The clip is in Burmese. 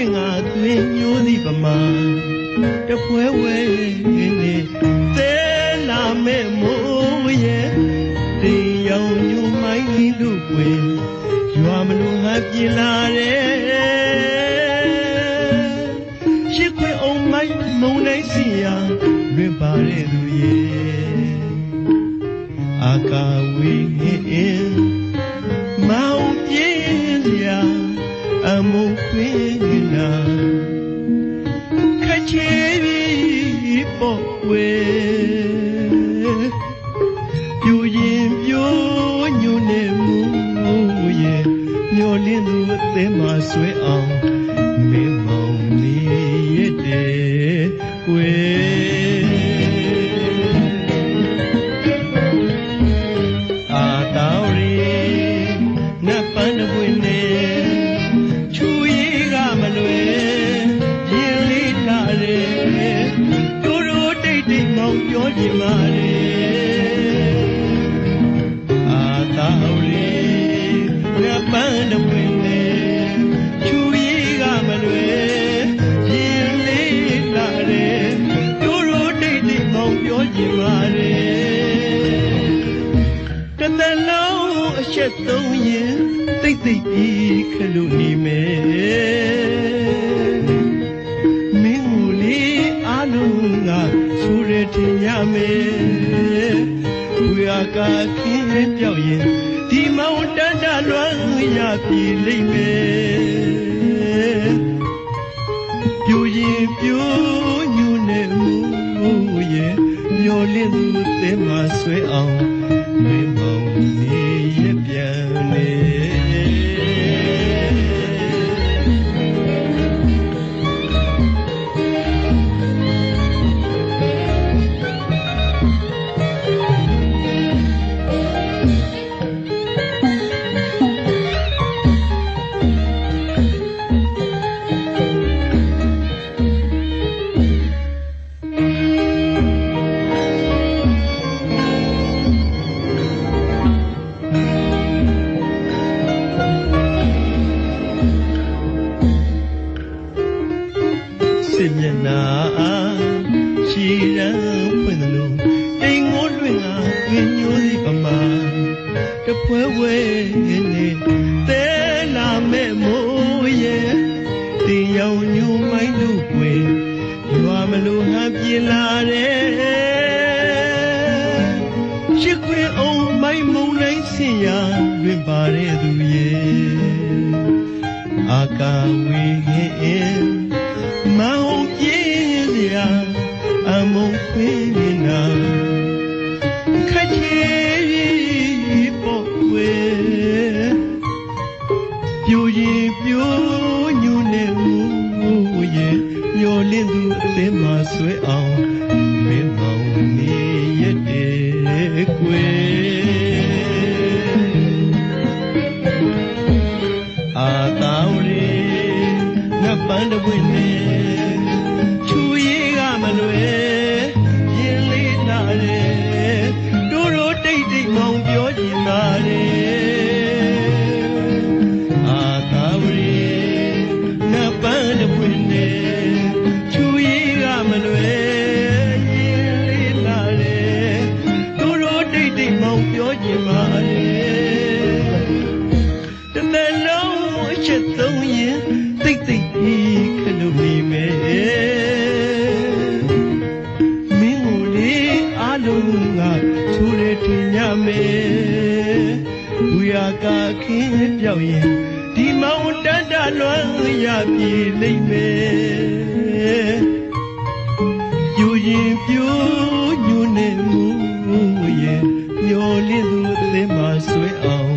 ငိုးလွင့်ငါသွင်းညိုးသည်ပမာတပွဲဝဲနေသဲလာမဲ့မိုးရဲ့တင်ရောင်ညူမိုင်းတို့ကွယ်ရွာမလို့ငါပြင်လာတယ်ရှိခွေအောင်မိုင်းမုံနိုင်စီယာလွင်ပါတဲ့သူရဲ့အာကာဝေ ကွယ်အာတောင်းရီနတ်ပန်းတပွင့်နေချူရီကမလွယ်ရင်လေးလာတယ်တို့တို့တိတ်တိတ်မောင်ပြောချင်ပါလေအာတောင်းရီနတ်ပန်းတပွင့် တနလုံးအချက်သုံးရင်တိတ်တိတ်ပြီးခလို့နေမယ်မင်းမူလေးအလုံးကဆူရတင်ရမယ်ဝေအာကာခင်းပြောက်ရင်ဒီမောင်တန်းတလွမ်းရပြီလိမ့်မယ်ပြူရင်ပြူညူနေမှုရဲ့မျောလင်းသူတဲမှာဆွဲအောင် မင်းမောင်နေရပြန်နေ တပွဲဝဲနေသဲလာမဲ့မိုးရဲ့တင်ရောင်ညူမိုင်းတို့ကွယ်ရွာမလို့ဟန်ပြေလာတယ်ရှိခွေအောင်မိုင်းမုံနိုင်စင်ရာလွင်ပါတဲ့သူရဲ့အာကာဝေဟင်မောင်ပြေးစရာအမုန်းခွေးနာခက်ချေပေါ့ ညူနေမှုရဲ့မျောလင်းသူအသေးမှဆွဲအောင်မင်းမောင်နေရတဲ့ကွယ်အာတောင်းရီငါပန်းတပွင့်နေ ပြောချင်ပါလေတမန်လုံးအချက်သုံးရင်တိတ်တိတ်ပြီးခလို့နေမယ်မင်းကိုလေအလုံးကဆူရတင်ညမယ်ဘူရာကခင်းပြောက်ရင်ဒီမောင်တတ်တလွမ်းရပြီလိမ့်မယ်ယူရင်ပြိုးညူနေမှု မျောလင်းသူအလဲမှာဆွဲအောင်